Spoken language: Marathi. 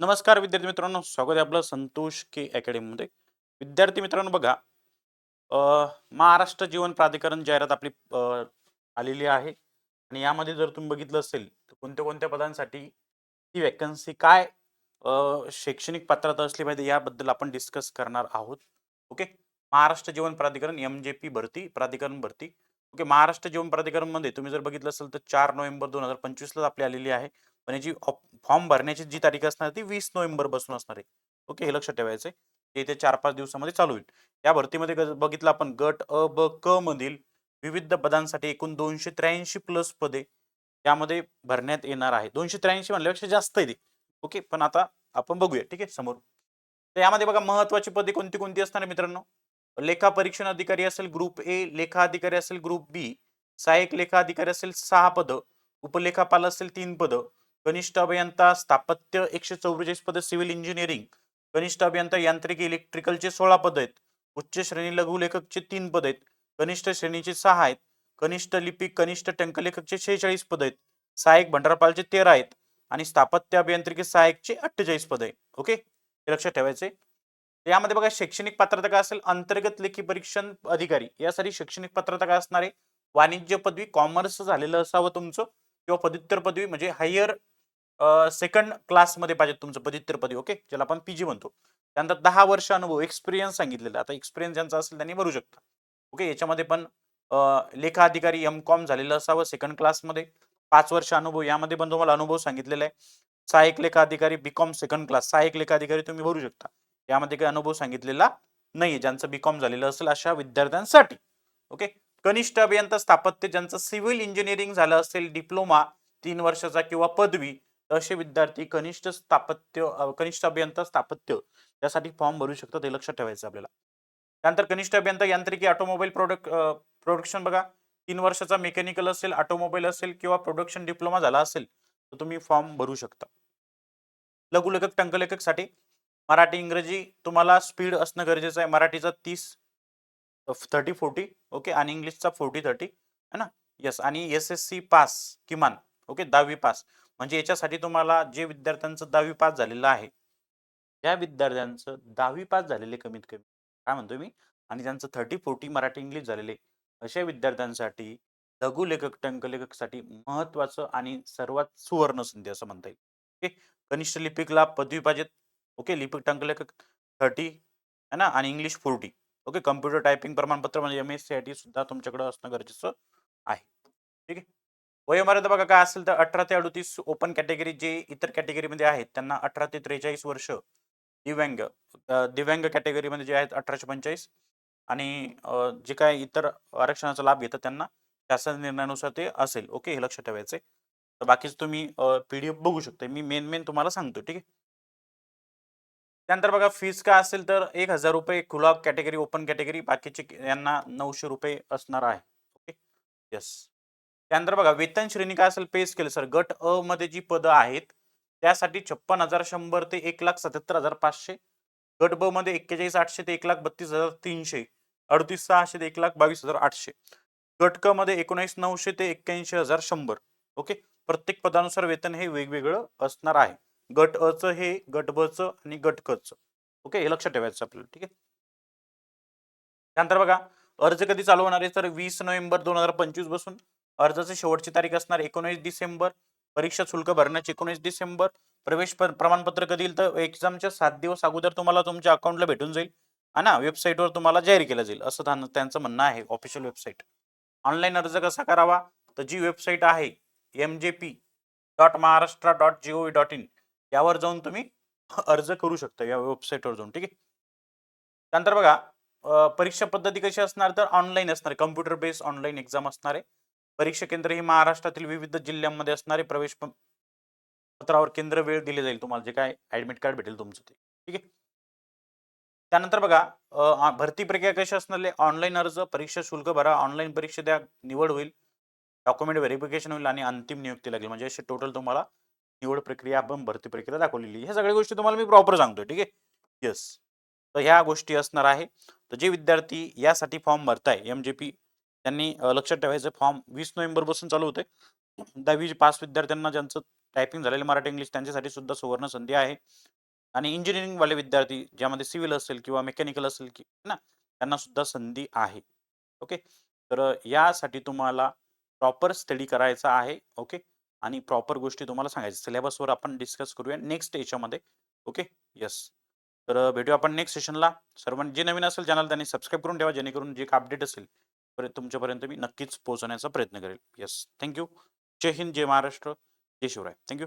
नमस्कार विद्यार्थी मित्रांनो स्वागत आहे आपलं संतोष के अकॅडमीमध्ये. विद्यार्थी मित्रांनो बघा महाराष्ट्र जीवन प्राधिकरण जाहिरात आपली आलेली आहे. आणि यामध्ये जर तुम्ही बघितलं असेल तर कोणत्या कोणत्या पदांसाठी ती वॅकन्सी काय शैक्षणिक पात्रता असली पाहिजे याबद्दल आपण डिस्कस करणार आहोत. ओके? महाराष्ट्र जीवन प्राधिकरण एम जे पी भरती प्राधिकरण भरती. ओके? महाराष्ट्र जीवन प्राधिकरणमध्ये तुम्ही जर बघितलं असेल तर चार नोव्हेंबर दोन हजार पंचवीसलाच आपली आलेली आहे. पण याची फॉर्म भरण्याची जी तारीख असणार ती वीस नोव्हेंबरपासून असणार आहे. ओके हे लक्षात ठेवायचं ते येते चार पाच दिवसामध्ये चालू होईल. या भरतीमध्ये ग- बघितलं आपण गट अ ब क मधील विविध पदांसाठी एकूण दोनशे त्र्याऐंशी प्लस पदे यामध्ये भरण्यात येणार आहे. दोनशे त्र्याऐंशी म्हणल्यापेक्षा जास्त आहे ते. ओके पण आता आपण बघूया ठीक आहे समोर. तर यामध्ये बघा महत्वाची पदे कोणती कोणती असणार मित्रांनो? लेखा परीक्षण अधिकारी असेल ग्रुप ए लेखा अधिकारी असेल ग्रुप बी सहाय्यक लेखा अधिकारी असेल सहा पद उपलेखापाल असेल तीन पदं कनिष्ठ अभियंता स्थापत्य एकशे चौवेचाळीस पद सिव्हिल इंजिनिअरिंग कनिष्ठ अभियंता यांत्रिकी इलेक्ट्रिकलचे सोळा पद आहेत उच्च श्रेणी लघुलेखकचे तीन पद आहेत कनिष्ठ श्रेणीचे सहा आहेत कनिष्ठ लिपिक कनिष्ठ टंकलेखकचे शेहेचाळीस पद आहेत सहाय्यक भंडारपालचे तेरा आहेत आणि स्थापत्य अभियांत्रिकी सहाय्यकचे अठ्ठेचाळीस पद आहे ओके? हे लक्षात ठेवायचे यामध्ये बघा शैक्षणिक पात्रता काय असेल? अंतर्गत लेखी परीक्षण अधिकारी. यासाठी शैक्षणिक पात्रता काय असणार आहे? वाणिज्य पदवी कॉमर्स झालेलं असावं तुमचं. किंवा पदव्युत्तर पदवी म्हणजे हायर सेकंड क्लासमध्ये पाहिजे तुमचं पदव्युत्तर पदवी ओके ज्याला आपण पीजी म्हणतो. त्यानंतर दहा वर्ष अनुभव एक्सपिरियन्स सांगितलेला. आता एक्सपिरियन्स ज्यांचा असेल त्यांनी भरू शकता. ओके याच्यामध्ये पण लेखा अधिकारी एम कॉम झालेलं असावं सेकंड क्लासमध्ये पाच वर्ष अनुभव यामध्ये पण तुम्हाला अनुभव सांगितलेला आहे. सहाय्यक लेखा अधिकारी बीकॉम सेकंड क्लास सहाय्यक लेखा अधिकारी तुम्ही भरू शकता. यामध्ये काही अनुभव सांगितलेला नाही ज्यांचं बीकॉम झालेलं असेल अशा विद्यार्थ्यांसाठी. ओके कनिष्ठ अभियंता स्थापत्य ज्यांचं सिव्हिल इंजिनिअरिंग झालं असेल डिप्लोमा तीन वर्षाचा किंवा पदवी असे विद्यार्थी कनिष्ठ स्थापत्य कनिष्ठ अभियंता स्थापत्य यासाठी फॉर्म भरू शकतात हे लक्षात ठेवायचं आपल्याला. त्यानंतर कनिष्ठ अभियंता यांत्रिकी ऑटोमोबाईल प्रोडक्ट प्रोडक्शन बघा. तीन वर्षाचा मेकॅनिकल असेल ऑटोमोबाईल असेल किंवा प्रोडक्शन डिप्लोमा झाला असेल तर तुम्ही फॉर्म भरू शकता. लघुलेखक टंकलेखकसाठी मराठी इंग्रजी तुम्हाला स्पीड असणं गरजेचं आहे. मराठीचा तीस थर्टी फोर्टी ओके आणि इंग्लिशचा फोर्टी थर्टी है ना? यस आणि एस एस सी पास किमान ओके दहावी पास म्हणजे याच्यासाठी तुम्हाला जे विद्यार्थ्यांचं दहावी पास झालेलं आहे त्या विद्यार्थ्यांचं दहावी पास झालेले कमीत कमी काय म्हणतो मी? आणि त्यांचं थर्टी फोर्टी मराठी इंग्लिश झालेले अशा विद्यार्थ्यांसाठी लघु लघुलेखक टंकलेखकसाठी महत्वाचं आणि सर्वात सुवर्ण संधी असं म्हणता येईल ओके कनिष्ठ लिपिकला पदवी पाहिजेत ओके लिपिक टंकलेखक थर्टी है ना? आणि English forty okay computer typing प्रमाणपत्र म्हणजे M S C I T सुद्धा तुमच्याकडे असणं गरजेचं आहे. ठीक आहे? वयोमर्यादा बघा काय असेल तर अठरा ते अडतीस ओपन कॅटेगरी जे इतर कॅटेगरीमध्ये आहेत त्यांना अठरा ते त्रेचाळीस वर्ष दिव्यांग दिव्यांग कॅटेगरीमध्ये जे आहेत अठराशे पंचेचाळीस आणि जे काय इतर आरक्षणाचा लाभ घेतात त्यांना शासन निर्णयानुसार ते असेल. ओके हे लक्षात ठेवायचे तर बाकीचं तुम्ही पी डी एफ बघू शकता मी मेन मेन तुम्हाला सांगतो ठीक आहे? त्यानंतर बघा फीस काय असेल तर एक हजार रुपये खुला कॅटेगरी ओपन कॅटेगरी बाकीचे यांना नऊशे रुपये असणार आहे. ओके येस त्यानंतर बघा वेतन श्रेणी काय असेल पे स्केल सर गट अ मध्ये जी पदं आहेत त्यासाठी छप्पन हजार शंभर ते एक लाख सत्याहत्तर हजार पाचशे. गट ब मध्ये एक्केचाळीस आठशे ते एक लाख बत्तीस हजार तीनशे. अडतीस सहाशे ते एक लाख बावीस हजार आठशे. गट क मध्ये एकोणीस नऊशे ते एक्क्याऐंशी हजार शंभर. ओके प्रत्येक पदानुसार वेतन हे वेगवेगळं असणार आहे. गट अचं हे गट बचं आणि गट क ओके? हे लक्षात ठेवायचं आपल्याला ठीक आहे? त्यानंतर बघा अर्ज कधी चालू होणार आहे? तर वीस नोव्हेंबर दोन हजार पंचवीसपासून. अर्जाची शेवटची तारीख असणार एकोणीस डिसेंबर. परीक्षा शुल्क भरण्याची एकोणीस डिसेंबर. प्रवेश प्रमाणपत्र कधी येईल? तर एक्झामच्या सात दिवस अगोदर तुम्हाला तुमच्या अकाउंटला भेटून जाईल. आणि ना? वेबसाईटवर तुम्हाला जाहीर केलं जाईल. असं त्यांचं म्हणणं आहे. Official website. ऑनलाईन अर्ज कसा करावा? तर जी वेबसाईट आहे M J P dot Maharashtra dot G O dot in यावर जाऊन तुम्ही अर्ज करू शकता या वेबसाईटवर जाऊन ठीक आहे? त्यानंतर बघा परीक्षा पद्धती कशी असणार? तर ऑनलाईन असणार. आहे कम्प्युटर बेस्ड ऑनलाईन एक्झाम असणार आहे. परीक्षा केंद्र हे महाराष्ट्रातील विविध जिल्ह्यांमध्ये असणारे प्रवेश पत्रावर केंद्र वेळ दिली जाईल तुम्हाला. जे काय ऍडमिट कार्ड भेटेल तुमचं ते ठीक आहे? त्यानंतर बघा भरती प्रक्रिया कशी असणार? ऑनलाईन अर्ज परीक्षा शुल्क भरा ऑनलाईन परीक्षा द्या निवड होईल डॉक्युमेंट व्हेरिफिकेशन होईल आणि अंतिम नियुक्ती लागेल. म्हणजे अशी टोटल तुम्हाला निवड प्रक्रिया आपण भरती प्रक्रिया दाखवलेली ह्या सगळ्या गोष्टी तुम्हाला मी प्रॉपर सांगतोय ठीक आहे? येस तर ह्या गोष्टी असणार आहे. तर जे विद्यार्थी यासाठी फॉर्म भरताय एम जे पी त्यांनी लक्षात ठेवायचं फॉर्म वीस नोव्हेंबरपासून चालू होते दहावी पास विद्यार्थ्यांना ज्यांचं टायपिंग झालेलं मराठी इंग्लिश त्यांच्यासाठी सुद्धा सुवर्ण संधी आहे. आणि इंजिनिअरिंगवाले विद्यार्थी ज्यामध्ये सिव्हिल असेल किंवा मेकॅनिकल असेल की ना? त्यांना सुद्धा संधी आहे. ओके तर यासाठी तुम्हाला प्रॉपर स्टडी करायचा आहे. ओके आणि प्रॉपर गोष्टी तुम्हाला सांगायच्या. सिलेबसवर आपण डिस्कस करूया नेक्स्ट याच्यामध्ये. ओके? येस. तर भेटूया आपण नेक्स्ट सेशनला. सर्वांनी जे नवीन असेल चॅनल त्यांनी सबस्क्राईब करून ठेवा जेणेकरून जे अपडेट असेल परत तुमच्यापर्यंत मी नक्कीच पोहोचवण्याचा प्रयत्न करेल. येस. थँक्यू जय हिंद जय महाराष्ट्र जय शिवराय. Thank you